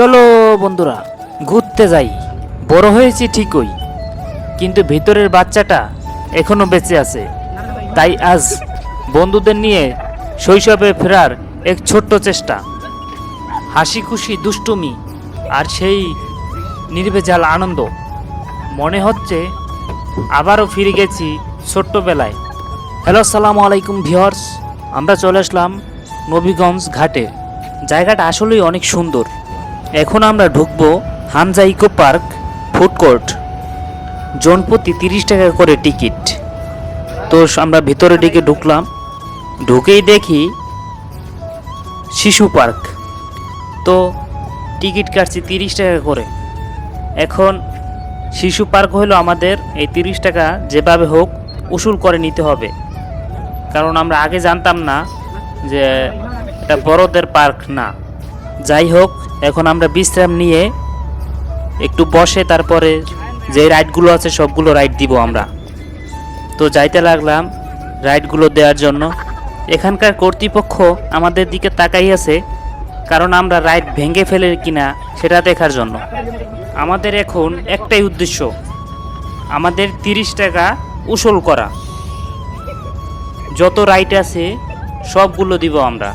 চলো বন্ধুরা, ঘুরতে যাই। বড় হয়েছি ঠিকই, কিন্তু ভিতরের বাচ্চাটা এখনও বেঁচে আছে। তাই আজ বন্ধুদের নিয়ে শৈশবে ফেরার এক ছোট্ট চেষ্টা। হাসি খুশি দুষ্টুমি আর সেই নির্ভেজাল আনন্দ। মনে হচ্ছে আবারও ফিরে গেছি ছোট্টবেলায়। হ্যালো, আসসালামু আলাইকুম ভিওর্স আমরা চলে আসলাম নবীগঞ্জ ঘাটে। জায়গাটা আসলেই অনেক সুন্দর। এখন আমরা ঢুকবো Hamza eco park food court. জনপ্রতি তিরিশ টাকা করে টিকিট। তো আমরা ভিতরে দিকে ঢুকলাম। ঢুকেই দেখি শিশু পার্ক। তো টিকিট কাটছি তিরিশ টাকা করে। এখন শিশু পার্ক হলো আমাদের এই তিরিশ টাকা যেভাবে হোক উসুল করে নিতে হবে। কারণ আমরা আগে জানতাম না যে এটা বড়দের পার্ক না। যাই হোক এখন আমরা বিশ্রাম নিয়ে একটু বসে, তারপরে যে রাইডগুলো আছে সবগুলো রাইড দিব আমরা। তো যাইতে লাগলাম রাইডগুলো দেওয়ার জন্য। এখানকার কর্তৃপক্ষ আমাদের দিকে তাকাই আছে, কারণ আমরা রাইড ভেঙে ফেলে কিনা সেটা দেখার জন্য। আমাদের এখন একটাই উদ্দেশ্য, আমাদের তিরিশ টাকা উসুল করা। যত রাইড আছে সবগুলো দিব আমরা।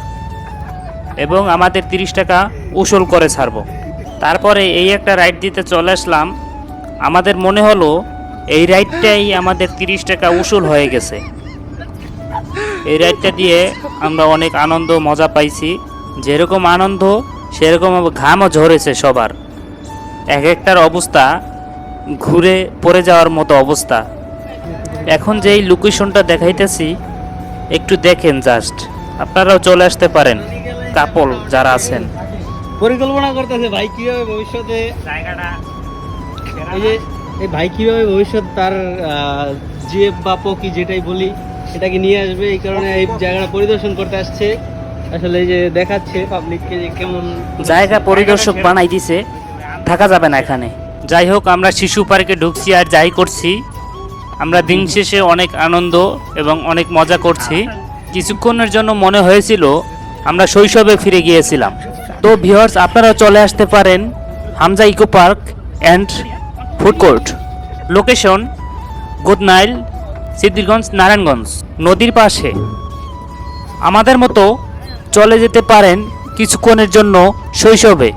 এবং আমাদের তিরিশ টাকা উসুল করে ছাড়বো। তারপরে এই একটা রাইড দিতে চলে আসলাম। আমাদের মনে হলো এই রাইডটাই আমাদের তিরিশ টাকা উসুল হয়ে গেছে। এই রাইডটা দিয়ে আমরা অনেক আনন্দ, মজা পাইছি। যেরকম আনন্দ, সেরকম ঘামও ঝরেছে সবার। এক একটার অবস্থা, ঘুরে পড়ে যাওয়ার মতো অবস্থা। এখন যেই লোকেশনটা দেখাইতেছি, একটু দেখেন জাস্ট আপনারাও চলে আসতে পারেন, কাপল যারা আছেন। পরিকল্পনা করতেছে ভাই কীভাবে ভবিষ্যতে জায়গাটা এই যে এই ভাই কীভাবে ভবিষ্যৎ তার জিএফ বা পকি যেটাই বলি সেটাকে নিয়ে আসবে এই কারণে এই জায়গাটা পরিদর্শন করতে আসছে। আসলে এই যে দেখাচ্ছে পাবলিককে যে কেমন জায়গা পরিদর্শক বানাই দিছে থাকা যাবে না এখানে। যাই হোক আমরা শিশু পার্কে ঢুকছি আর যাই করছি। আমরা দিন শেষে অনেক আনন্দ এবং অনেক মজা করছি। কিছুক্ষণের জন্য মনে হয়েছিল আমরা শৈশবে ফিরে গিয়েছিলাম। তো ভিউয়ার্স আপনারা চলে আসতে পারেন Hamza eco park and food court. Location Gudnail Siddhirganj, Narayanganj, নদীর পাশে। আমাদের মতো চলে যেতে পারেন কিছুক্ষণের জন্য শৈশবে।